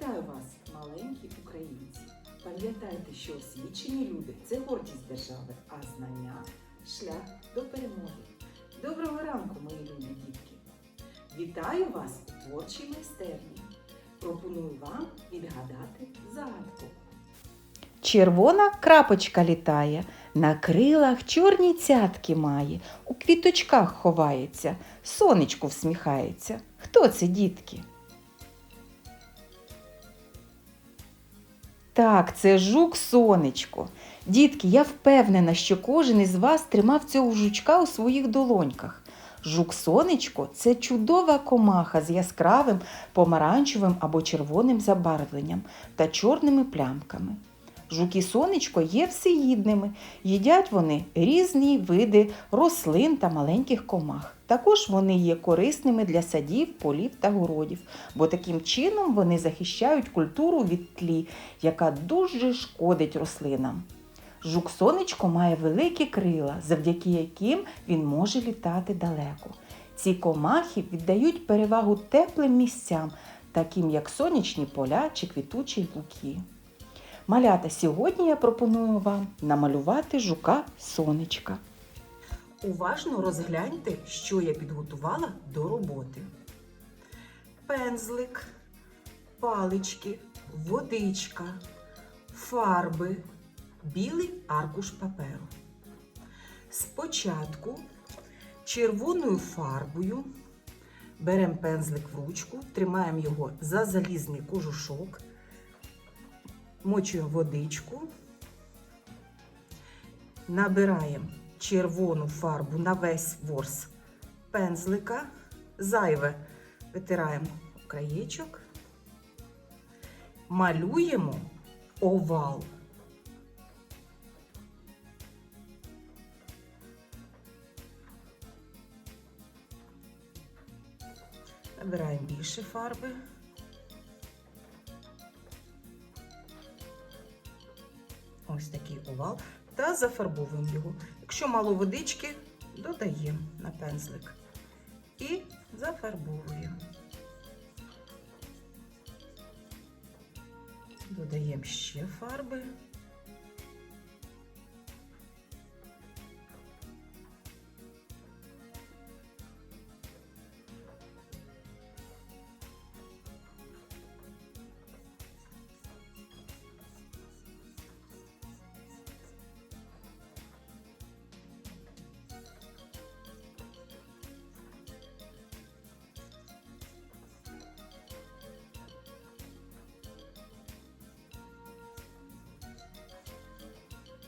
Вітаю вас, маленькі українці! Пам'ятайте, що освічені люди це гордість держави, а знання шлях до перемоги. Доброго ранку, мої любі дітки! Вітаю вас у творчій майстерні. Пропоную вам відгадати загадку. Червона крапочка літає, на крилах чорні цятки має, у квіточках ховається, сонечко всміхається. Хто це, дітки? Так, це жук сонечко. Дітки, я впевнена, що кожен із вас тримав цього жучка у своїх долоньках. Жук сонечко це чудова комаха з яскравим помаранчевим або червоним забарвленням та чорними плямками. Жуки сонечко є всеїдними. Їдять вони різні види рослин та маленьких комах. Також вони є корисними для садів, полів та городів, бо таким чином вони захищають культуру від тлі, яка дуже шкодить рослинам. Жук сонечко має великі крила, завдяки яким він може літати далеко. Ці комахи віддають перевагу теплим місцям, таким як сонячні поля чи квітучі луки. Малята, сьогодні я пропоную вам намалювати жука сонечка. Уважно розгляньте, що я підготувала до роботи. Пензлик, палички, водичка, фарби, білий аркуш паперу. Спочатку червоною фарбою беремо пензлик в ручку, тримаємо його за залізний кожушок, мочуємо водичку, набираємо червону фарбу на весь ворс пензлика, зайве витираємо краєчок, малюємо овал. Набираємо більше фарби. Ось такий овал. Та зафарбовуємо його. Якщо мало водички, додаємо на пензлик і зафарбовуємо. Додаємо ще фарби.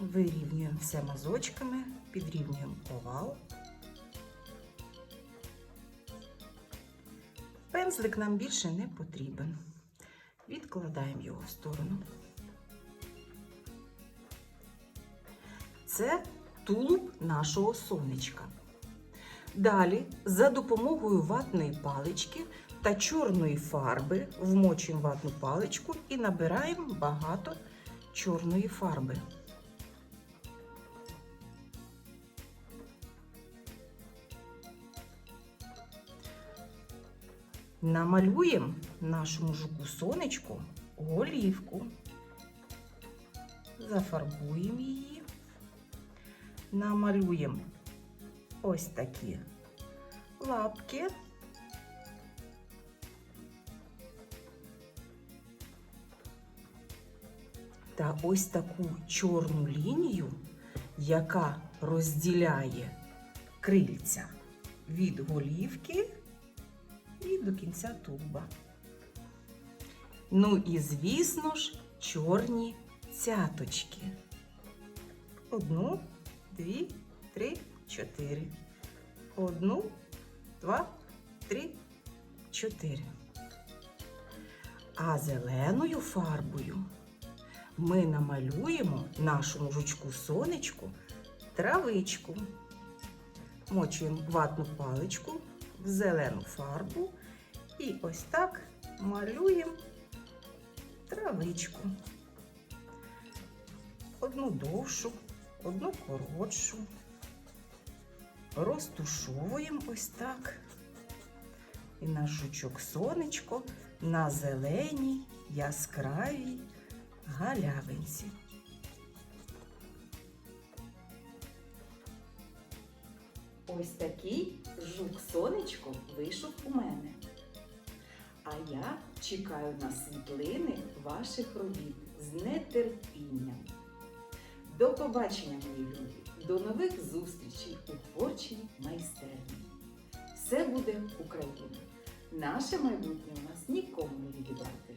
Вирівнюємо все мазочками, підрівнюємо овал. Пензлик нам більше не потрібен. Відкладаємо його в сторону. Це тулуб нашого сонечка. Далі, за допомогою ватної палички та чорної фарби вмочуємо ватну паличку і набираємо багато чорної фарби. Намалюємо нашому жуку сонечку голівку. Зафарбуємо її. Намалюємо ось такі лапки. Та ось таку чорну лінію, яка розділяє крильця від голівки і до кінця тулуба. Ну і, звісно ж, чорні цяточки. Одну, дві, три, чотири. Одну, два, три, чотири. А зеленою фарбою ми намалюємо нашому жучку сонечку травичку. Мочуємо ватну паличку в зелену фарбу і ось так малюємо травичку. Одну довшу, одну коротшу. Розтушовуємо ось так. І наш жучок сонечко на зеленій яскравій галявинці. Ось такий сонечко вийшов у мене. А я чекаю на світлини ваших робіт з нетерпінням. До побачення, мої любі! До нових зустрічей у творчій майстерні. Все буде Україна. Наше майбутнє у нас нікому не відібрати.